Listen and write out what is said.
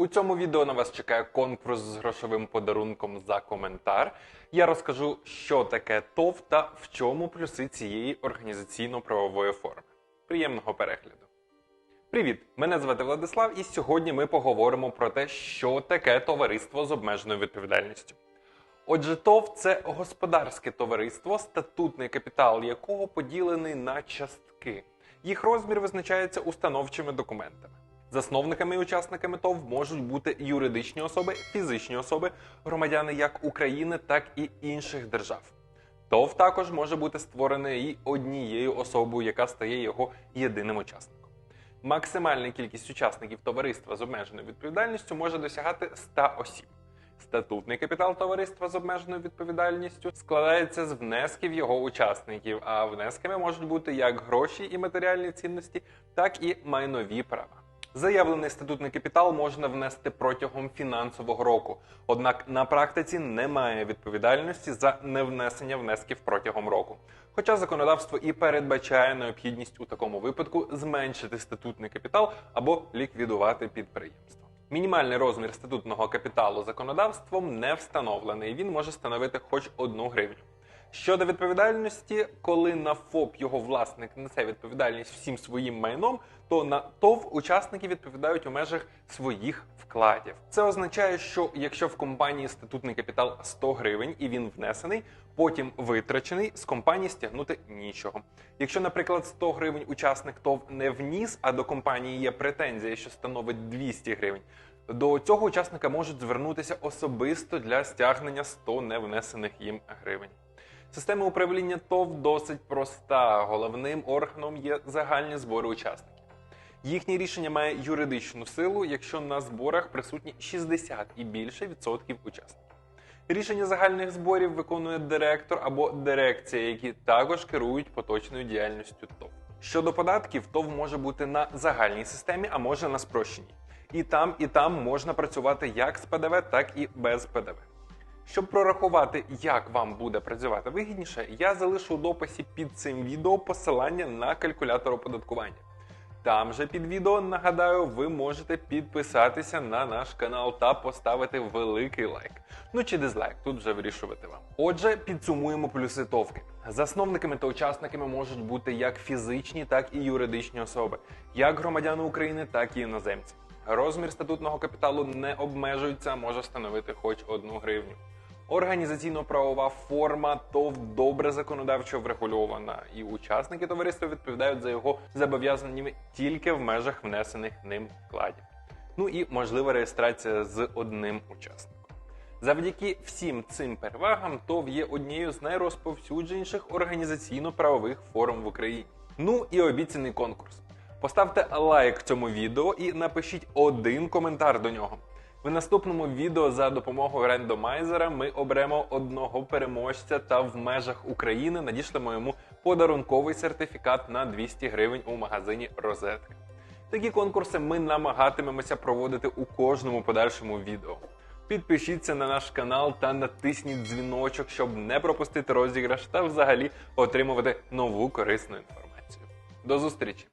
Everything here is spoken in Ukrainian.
У цьому відео на вас чекає конкурс з грошовим подарунком за коментар. Я розкажу, що таке ТОВ та в чому плюси цієї організаційно-правової форми. Приємного перегляду. Привіт! Мене звати Владислав, і сьогодні ми поговоримо про те, що таке товариство з обмеженою відповідальністю. Отже, ТОВ це господарське товариство, статутний капітал якого поділений на частки. Їх розмір визначається установчими документами. Засновниками і учасниками ТОВ можуть бути юридичні особи, фізичні особи, громадяни як України, так і інших держав. ТОВ також може бути створений і однією особою, яка стає його єдиним учасником. Максимальна кількість учасників товариства з обмеженою відповідальністю може досягати 100 осіб. Статутний капітал товариства з обмеженою відповідальністю складається з внесків його учасників, а внесками можуть бути як гроші і матеріальні цінності, так і майнові права. Заявлений статутний капітал можна внести протягом фінансового року, однак на практиці немає відповідальності за невнесення внесків протягом року. Хоча законодавство і передбачає необхідність у такому випадку зменшити статутний капітал або ліквідувати підприємство. Мінімальний розмір статутного капіталу законодавством не встановлений. Він може становити хоч одну гривню. Щодо відповідальності, коли на ФОП його власник несе відповідальність всім своїм майном, то на ТОВ учасники відповідають у межах своїх вкладів. Це означає, що якщо в компанії статутний капітал 100 гривень і він внесений, потім витрачений, з компанії стягнути нічого. Якщо, наприклад, 100 гривень учасник ТОВ не вніс, а до компанії є претензія, що становить 200 гривень. До цього учасника можуть звернутися особисто для стягнення 100 невнесених їм гривень. Система управління ТОВ досить проста. Головним органом є загальні збори учасників. Їхнє рішення має юридичну силу, якщо на зборах присутні 60 і більше відсотків учасників. Рішення загальних зборів виконує директор або дирекція, які також керують поточною діяльністю ТОВ. Щодо податків, ТОВ може бути на загальній системі, а може на спрощеній. І там, і там можна працювати як з ПДВ, так і без ПДВ. Щоб прорахувати, як вам буде працювати вигідніше, я залишу у дописі під цим відео посилання на калькулятор оподаткування. Там же під відео, нагадаю, ви можете підписатися на наш канал та поставити великий лайк. Ну чи дизлайк, тут вже вирішувати вам. Отже, підсумуємо плюси товки. Засновниками та учасниками можуть бути як фізичні, так і юридичні особи, як громадяни України, так і іноземці. Розмір статутного капіталу не обмежується, може становити хоч одну гривню. Організаційно-правова форма ТОВ добре законодавчо врегульована, і учасники товариства відповідають за його зобов'язаннями тільки в межах внесених ним вкладів. Ну і можлива реєстрація з одним учасником. Завдяки всім цим перевагам ТОВ є однією з найрозповсюдженіших організаційно-правових форм в Україні. Ну і обіцяний конкурс. Поставте лайк цьому відео і напишіть один коментар до нього. В наступному відео за допомогою рендомайзера ми оберемо одного переможця та в межах України надішлемо йому подарунковий сертифікат на 200 гривень у магазині Розетка. Такі конкурси ми намагатимемося проводити у кожному подальшому відео. Підпишіться на наш канал та натисніть дзвіночок, щоб не пропустити розіграш та взагалі отримувати нову корисну інформацію. До зустрічі!